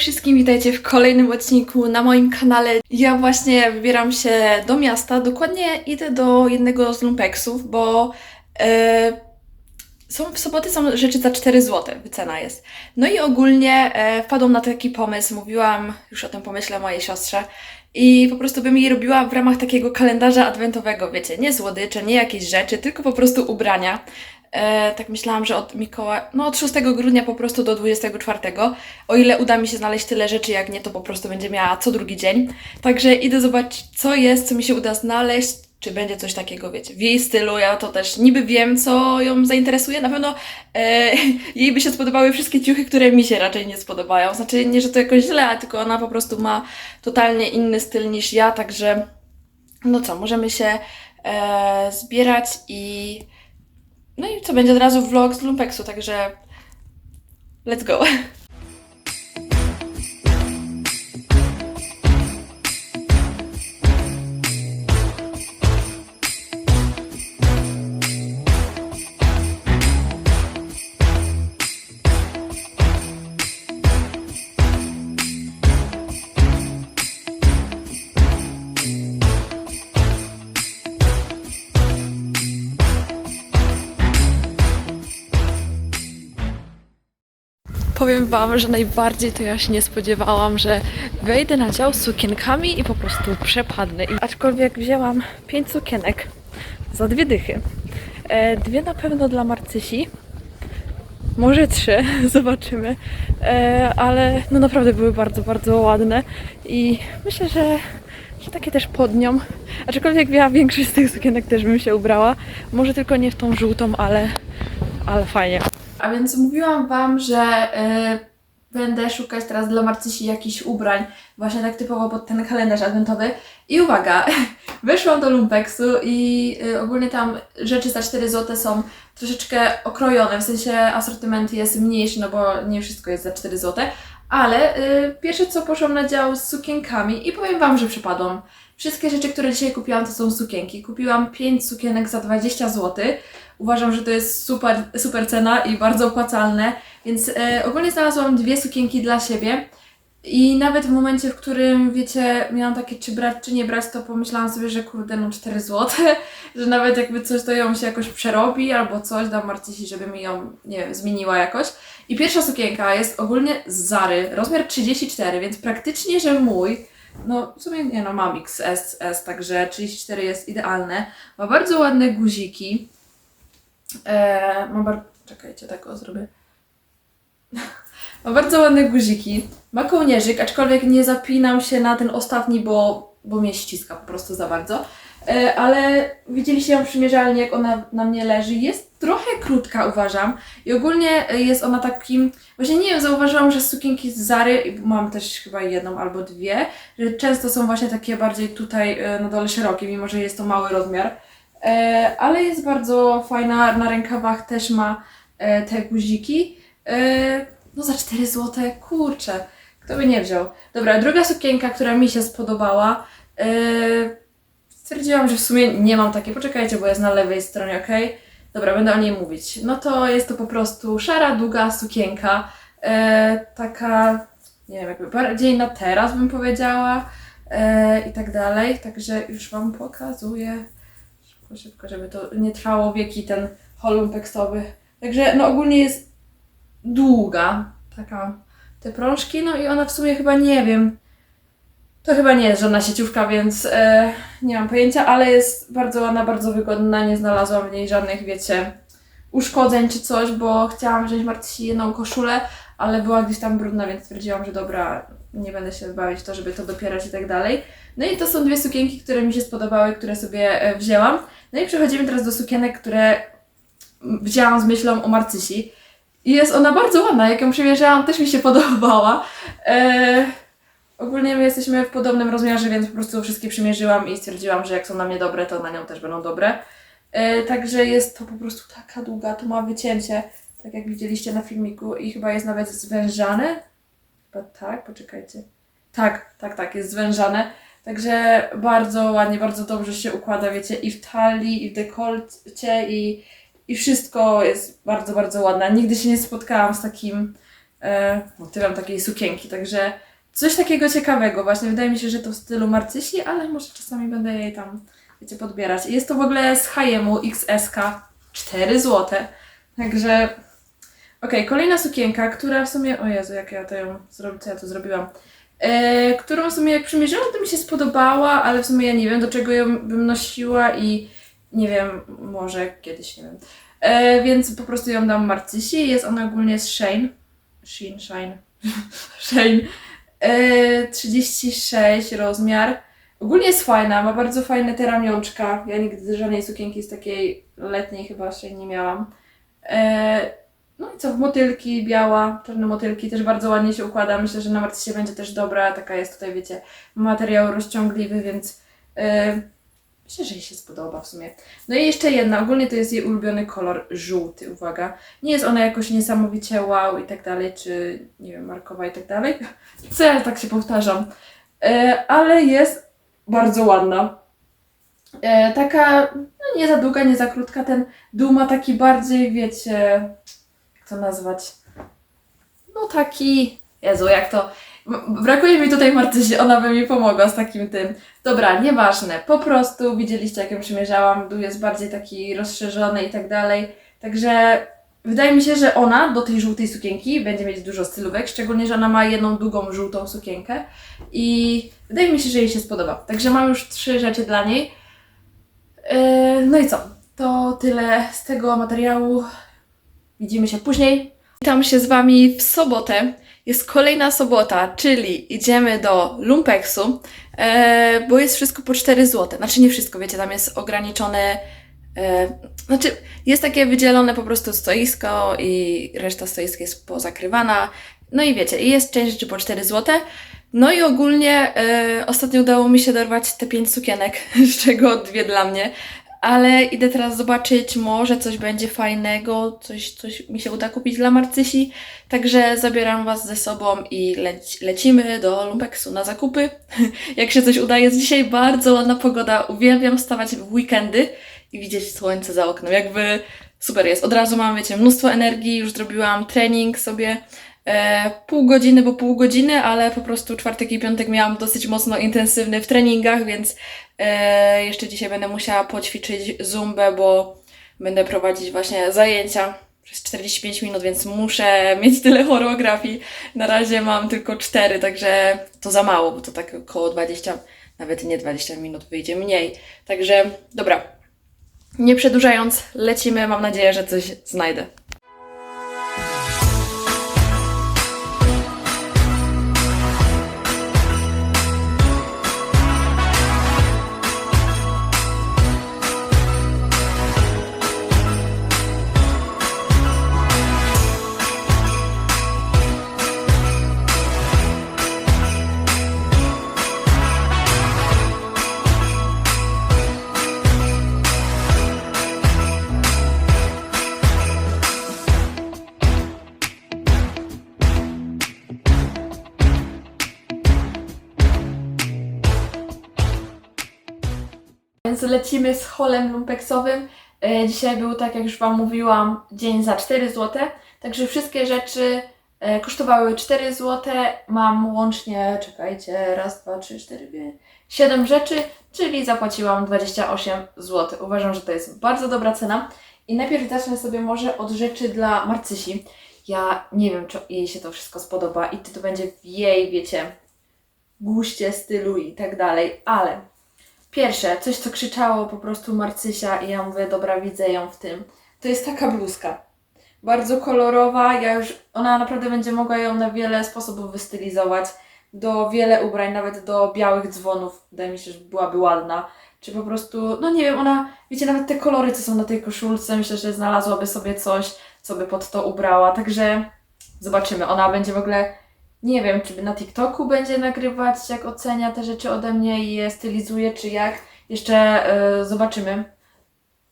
wszystkim, witajcie w kolejnym odcinku na moim kanale. Ja właśnie wybieram się do miasta, dokładnie idę do jednego z lumpeksów, bo e, są, w soboty są rzeczy za 4 zł, wycena jest. No i ogólnie e, wpadłam na taki pomysł, mówiłam już o tym pomyśle mojej siostrze i po prostu bym jej robiła w ramach takiego kalendarza adwentowego, wiecie, nie słodycze, nie jakieś rzeczy, tylko po prostu ubrania. E, tak myślałam, że od Mikołaja, no od 6 grudnia po prostu do 24. O ile uda mi się znaleźć tyle rzeczy, jak nie, to po prostu będzie miała co drugi dzień. Także idę zobaczyć, co jest, co mi się uda znaleźć, czy będzie coś takiego, wiecie, w jej stylu. Ja to też niby wiem, co ją zainteresuje. Na pewno e, jej by się spodobały wszystkie ciuchy, które mi się raczej nie spodobają. Znaczy, nie, że to jakoś źle, a tylko ona po prostu ma totalnie inny styl niż ja, także no co, możemy się e, zbierać i no i co, będzie od razu vlog z Lumpeksu, także let's go. Powiem Wam, że najbardziej to ja się nie spodziewałam, że wejdę na dział z sukienkami i po prostu przepadnę. Aczkolwiek wzięłam pięć sukienek za dwie dychy. E, dwie na pewno dla Marcysi. Może trzy, zobaczymy. E, ale no naprawdę były bardzo, bardzo ładne i myślę, że, że takie też pod nią. Aczkolwiek ja większość z tych sukienek też bym się ubrała. Może tylko nie w tą żółtą, ale, ale fajnie. A więc mówiłam Wam, że e, będę szukać teraz dla Marcysi jakichś ubrań, właśnie tak typowo pod ten kalendarz adwentowy. I uwaga, wyszłam do Lumpeksu i e, ogólnie tam rzeczy za 4 zł są troszeczkę okrojone, w sensie asortyment jest mniejszy, no bo nie wszystko jest za 4 zł. Ale e, pierwsze co poszłam na dział z sukienkami i powiem Wam, że przypadłam. Wszystkie rzeczy, które dzisiaj kupiłam, to są sukienki. Kupiłam 5 sukienek za 20 zł. Uważam, że to jest super, super cena i bardzo opłacalne, więc e, ogólnie znalazłam dwie sukienki dla siebie. I nawet w momencie, w którym, wiecie, miałam takie czy brać, czy nie brać, to pomyślałam sobie, że kurde, no 4 zł, że nawet jakby coś to ją się jakoś przerobi albo coś, dam Marcysi, żeby mi ją, nie wiem, zmieniła jakoś. I pierwsza sukienka jest ogólnie z Zary, rozmiar 34, więc praktycznie, że mój, no w sumie nie no, mam XS, S, także 34 jest idealne. Ma bardzo ładne guziki. Eee, ma bar... Czekajcie, tak o zrobię. ma bardzo ładne guziki. Ma kołnierzyk, aczkolwiek nie zapinam się na ten ostatni, bo, bo mnie ściska po prostu za bardzo. E, ale widzieliście ją przymierzalnie, jak ona na mnie leży. Jest trochę krótka, uważam. I ogólnie e, jest ona takim. Właśnie nie wiem, zauważyłam, że sukienki z Zary, mam też chyba jedną albo dwie, że często są właśnie takie bardziej tutaj e, na dole szerokie, mimo że jest to mały rozmiar. E, ale jest bardzo fajna. Na rękawach też ma e, te guziki. E, no za 4 zł, kurczę, kto by nie wziął. Dobra, druga sukienka, która mi się spodobała. Stwierdziłam, że w sumie nie mam takiej. Poczekajcie, bo jest na lewej stronie, ok? Dobra, będę o niej mówić. No to jest to po prostu szara, długa sukienka. Taka, nie wiem, jakby bardziej na teraz bym powiedziała. I tak dalej. Także już Wam pokazuję szybko, szybko, żeby to nie trwało wieki ten holum tekstowy. Także no ogólnie jest długa, taka te prążki, no i ona w sumie chyba nie wiem. To chyba nie jest żadna sieciówka, więc e, nie mam pojęcia, ale jest bardzo ładna, bardzo wygodna. Nie znalazłam w niej żadnych, wiecie, uszkodzeń czy coś, bo chciałam wziąć Marcysi jedną koszulę, ale była gdzieś tam brudna, więc stwierdziłam, że dobra, nie będę się bawić to, żeby to dopierać i tak dalej. No i to są dwie sukienki, które mi się spodobały, które sobie e, wzięłam. No i przechodzimy teraz do sukienek, które wzięłam z myślą o Marcysi. I jest ona bardzo ładna, jak ją przymierzałam, też mi się podobała. E, ogólnie my jesteśmy w podobnym rozmiarze, więc po prostu wszystkie przymierzyłam i stwierdziłam, że jak są na mnie dobre, to na nią też będą dobre. E, także jest to po prostu taka długa, to ma wycięcie, tak jak widzieliście na filmiku i chyba jest nawet zwężane. Chyba tak, poczekajcie. Tak, tak, tak, jest zwężane. Także bardzo ładnie, bardzo dobrze się układa, wiecie, i w talii, i w dekolcie, i, i wszystko jest bardzo, bardzo ładne. Nigdy się nie spotkałam z takim e, motywem takiej sukienki, także coś takiego ciekawego. Właśnie wydaje mi się, że to w stylu Marcysi, ale może czasami będę jej tam, wiecie, podbierać. Jest to w ogóle z H&M XSK 4 złote, także okej, kolejna sukienka, która w sumie, o Jezu, jak ja to ją zrobię, co ja tu zrobiłam, e, którą w sumie jak przymierzyłam, to mi się spodobała, ale w sumie ja nie wiem, do czego ją bym nosiła i nie wiem, może kiedyś, nie wiem. E, więc po prostu ją dam Marcysi. Jest ona ogólnie z Shane. Sheen, Shine. Shane. E, 36 rozmiar. Ogólnie jest fajna, ma bardzo fajne te ramionczka. Ja nigdy żadnej sukienki z takiej letniej chyba jeszcze nie miałam. E, no i co, w motylki, biała, czarne motylki, też bardzo ładnie się układa. Myślę, że na Marcysie będzie też dobra. Taka jest tutaj, wiecie, materiał rozciągliwy, więc e, myślę, że jej się spodoba w sumie. No i jeszcze jedna, ogólnie to jest jej ulubiony kolor żółty, uwaga. Nie jest ona jakoś niesamowicie wow i tak dalej, czy nie wiem, markowa i tak dalej. Co ja tak się powtarzam. E, ale jest bardzo ładna. E, taka, no nie za długa, nie za krótka. Ten dół ma taki bardziej, wiecie, to nazwać? No taki, Jezu, jak to... Brakuje mi tutaj Marcysi, ona by mi pomogła z takim tym. Dobra, nieważne. Po prostu widzieliście, jak ją przymierzałam. Dół jest bardziej taki rozszerzony i tak dalej. Także wydaje mi się, że ona do tej żółtej sukienki będzie mieć dużo stylówek, szczególnie, że ona ma jedną długą żółtą sukienkę i wydaje mi się, że jej się spodoba. Także mam już trzy rzeczy dla niej. Yy, No i co? To tyle z tego materiału. Widzimy się później. Witam się z Wami w sobotę. Jest kolejna sobota, czyli idziemy do Lumpeksu, e, bo jest wszystko po 4 zł. Znaczy nie wszystko, wiecie, tam jest ograniczone. E, znaczy, jest takie wydzielone po prostu stoisko i reszta stoisk jest pozakrywana. No i wiecie, i jest część rzeczy po 4 zł. No i ogólnie e, ostatnio udało mi się dorwać te 5 sukienek, z czego dwie dla mnie. Ale idę teraz zobaczyć, może coś będzie fajnego, coś, coś mi się uda kupić dla Marcysi. Także zabieram Was ze sobą i lec- lecimy do Lumpeksu na zakupy. Jak się coś uda, jest dzisiaj bardzo ładna pogoda. Uwielbiam wstawać w weekendy i widzieć słońce za oknem. Jakby super jest. Od razu mam, wiecie, mnóstwo energii. Już zrobiłam trening sobie e, pół godziny, bo pół godziny, ale po prostu czwartek i piątek miałam dosyć mocno intensywny w treningach, więc e, jeszcze dzisiaj będę musiała poćwiczyć zumbę, bo będę prowadzić właśnie zajęcia przez 45 minut, więc muszę mieć tyle choreografii. Na razie mam tylko 4, także to za mało, bo to tak około 20, nawet nie 20 minut wyjdzie mniej. Także dobra, nie przedłużając, lecimy. Mam nadzieję, że coś znajdę. Więc lecimy z holem lumpeksowym. E, Dzisiaj był, tak jak już Wam mówiłam, dzień za 4 zł. Także wszystkie rzeczy e, kosztowały 4 zł. Mam łącznie, czekajcie, raz, dwa, trzy, cztery, pięć, 7 rzeczy, czyli zapłaciłam 28 zł. Uważam, że to jest bardzo dobra cena. I najpierw zacznę sobie może od rzeczy dla Marcysi. Ja nie wiem, czy jej się to wszystko spodoba i czy to będzie w jej, wiecie, guście, stylu i tak dalej, ale Pierwsze, coś co krzyczało po prostu Marcysia i ja mówię, dobra, widzę ją w tym. To jest taka bluzka. Bardzo kolorowa, ja już, ona naprawdę będzie mogła ją na wiele sposobów wystylizować. Do wiele ubrań, nawet do białych dzwonów, wydaje mi się, że byłaby ładna. Czy po prostu, no nie wiem, ona, wiecie, nawet te kolory, co są na tej koszulce, myślę, że znalazłaby sobie coś, co by pod to ubrała. Także zobaczymy. Ona będzie w ogóle nie wiem, czy na TikToku będzie nagrywać, jak ocenia te rzeczy ode mnie i je stylizuje, czy jak. Jeszcze e, zobaczymy.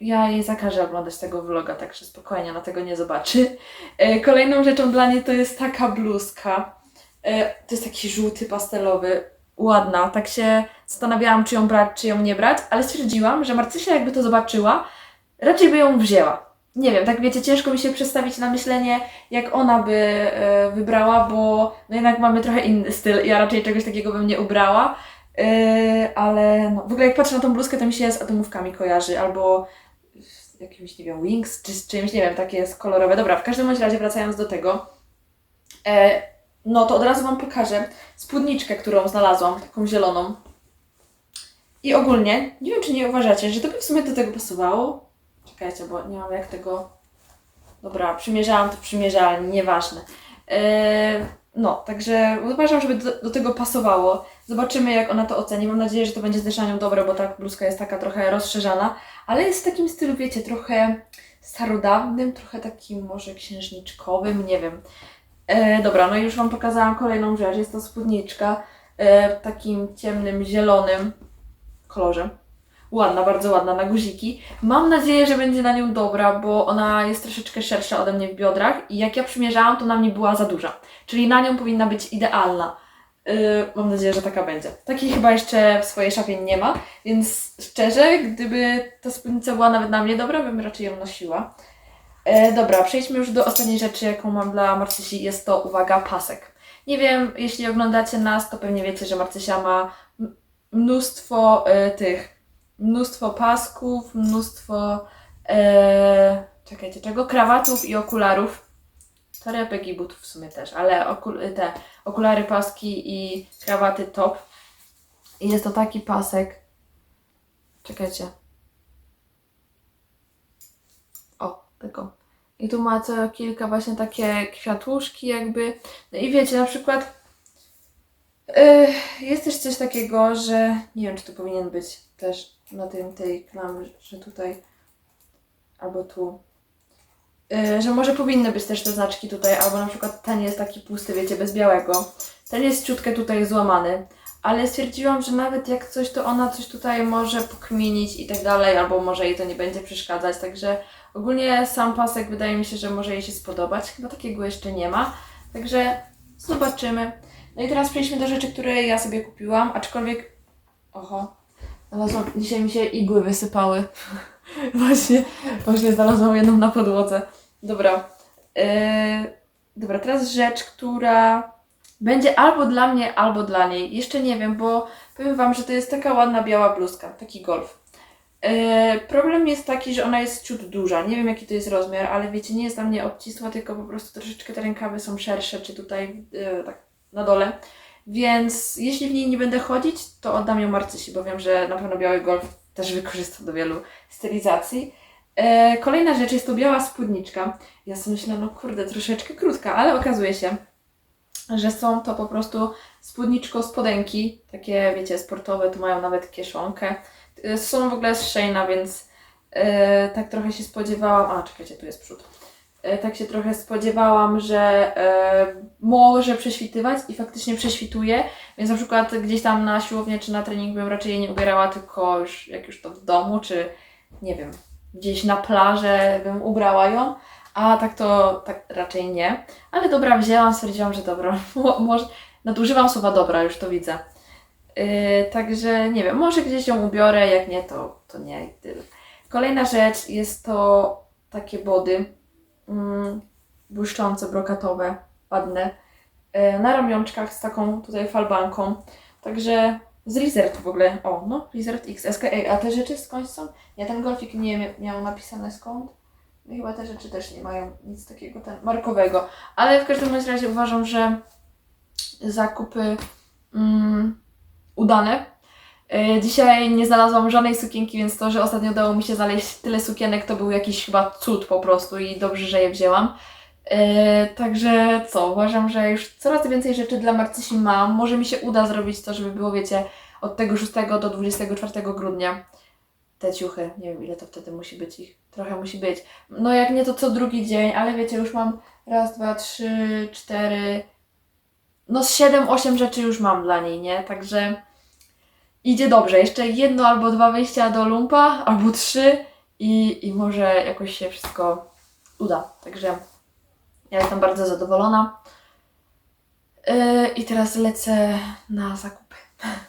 Ja jej zakażę oglądać tego vloga, także spokojnie, ona tego nie zobaczy. E, kolejną rzeczą dla niej to jest taka bluzka. E, to jest taki żółty, pastelowy. Ładna. Tak się zastanawiałam, czy ją brać, czy ją nie brać, ale stwierdziłam, że Marcysia jakby to zobaczyła, raczej by ją wzięła. Nie wiem, tak wiecie, ciężko mi się przedstawić na myślenie, jak ona by e, wybrała, bo no jednak mamy trochę inny styl. Ja raczej czegoś takiego bym nie ubrała. E, ale no, w ogóle jak patrzę na tą bluzkę, to mi się z atomówkami kojarzy, albo z jakimś, nie wiem, Wings, czy z czymś, nie wiem, takie jest kolorowe. Dobra, w każdym razie wracając do tego, e, no to od razu Wam pokażę spódniczkę, którą znalazłam, taką zieloną. I ogólnie, nie wiem czy nie uważacie, że to by w sumie do tego pasowało. Czekajcie, bo nie mam jak tego... Dobra, przymierzałam to w przymierzalni, nieważne. E, no, także uważam, żeby do, do tego pasowało. Zobaczymy, jak ona to oceni. Mam nadzieję, że to będzie z dobre, bo ta bluzka jest taka trochę rozszerzana, ale jest w takim stylu, wiecie, trochę starodawnym, trochę takim może księżniczkowym, nie wiem. E, dobra, no już Wam pokazałam kolejną rzecz. Jest to spódniczka e, w takim ciemnym, zielonym kolorze. Ładna, bardzo ładna, na guziki. Mam nadzieję, że będzie na nią dobra, bo ona jest troszeczkę szersza ode mnie w biodrach i jak ja przymierzałam, to na mnie była za duża. Czyli na nią powinna być idealna. Yy, mam nadzieję, że taka będzie. Takiej chyba jeszcze w swojej szafie nie ma, więc szczerze, gdyby ta spódnica była nawet na mnie dobra, bym raczej ją nosiła. E, dobra, przejdźmy już do ostatniej rzeczy, jaką mam dla Marcysi. Jest to, uwaga, pasek. Nie wiem, jeśli oglądacie nas, to pewnie wiecie, że Marcysia ma mnóstwo e, tych, mnóstwo pasków, mnóstwo, e, czekajcie, czego? Krawatów i okularów. Torebek i butów w sumie też, ale okul- te okulary, paski i krawaty top. I jest to taki pasek. Czekajcie. O, tego. I tu ma co kilka właśnie takie kwiatuszki jakby. No i wiecie, na przykład yy, jest też coś takiego, że nie wiem, czy tu powinien być też na tym tej klamrze tutaj albo tu. Yy, że może powinny być też te znaczki tutaj, albo na przykład ten jest taki pusty, wiecie, bez białego. Ten jest ciutkę tutaj złamany, ale stwierdziłam, że nawet jak coś, to ona coś tutaj może pokminić i tak dalej, albo może jej to nie będzie przeszkadzać, także ogólnie sam pasek wydaje mi się, że może jej się spodobać. Chyba takiego jeszcze nie ma, także zobaczymy. No i teraz przejdźmy do rzeczy, które ja sobie kupiłam, aczkolwiek... Oho, znalazłam... Dzisiaj mi się igły wysypały. właśnie, właśnie znalazłam jedną na podłodze. Dobra. Yy, dobra, teraz rzecz, która będzie albo dla mnie, albo dla niej. Jeszcze nie wiem, bo powiem Wam, że to jest taka ładna biała bluzka, taki golf. Yy, problem jest taki, że ona jest ciut duża. Nie wiem jaki to jest rozmiar, ale wiecie, nie jest dla mnie obcisła, tylko po prostu troszeczkę te rękawy są szersze, czy tutaj yy, tak na dole. Więc jeśli w niej nie będę chodzić, to oddam ją Marcysi, bo wiem, że na pewno biały golf też wykorzysta do wielu stylizacji. E, kolejna rzecz jest to biała spódniczka. Ja sobie myślę, no kurde, troszeczkę krótka, ale okazuje się, że są to po prostu spódniczko spodenki, takie wiecie, sportowe, tu mają nawet kieszonkę. E, Są w ogóle z Sheina, więc e, tak trochę się spodziewałam. A, czekajcie, tu jest przód. E, tak się trochę spodziewałam, że e, może prześwitywać i faktycznie prześwituje. Więc na przykład gdzieś tam na siłownię czy na trening bym raczej jej nie ubierała, tylko już jak już to w domu, czy nie wiem, gdzieś na plażę bym ubrała ją. A tak to tak raczej nie. Ale dobra, wzięłam, stwierdziłam, że dobra. Mo- może nadużywam słowa dobra, już to widzę. Yy, także nie wiem, może gdzieś ją ubiorę, jak nie, to, to nie. Kolejna rzecz jest to takie body mm, błyszczące, brokatowe, ładne, e, na ramionczkach z taką tutaj falbanką. Także z Lizard w ogóle. O, no, Lizard X, SK. Ej, a te rzeczy skądś są? Ja ten golfik nie mia- miał napisane skąd. No chyba te rzeczy też nie mają nic takiego ten, markowego. Ale w każdym razie uważam, że zakupy mm, udane. E, Dzisiaj nie znalazłam żadnej sukienki, więc to, że ostatnio udało mi się znaleźć tyle sukienek, to był jakiś chyba cud po prostu i dobrze, że je wzięłam. E, także co, uważam, że już coraz więcej rzeczy dla Marcysi mam. Może mi się uda zrobić to, żeby było, wiecie, od tego 6 do 24 grudnia. Te ciuchy, nie wiem ile to wtedy musi być ich. Trochę musi być. No jak nie to co drugi dzień, ale wiecie, już mam raz, dwa, trzy, cztery, no z 7-8 rzeczy już mam dla niej, nie? Także idzie dobrze. Jeszcze jedno albo dwa wyjścia do lumpa, albo trzy i, i może jakoś się wszystko uda. Także ja jestem bardzo zadowolona. Yy, I teraz lecę na zakupy.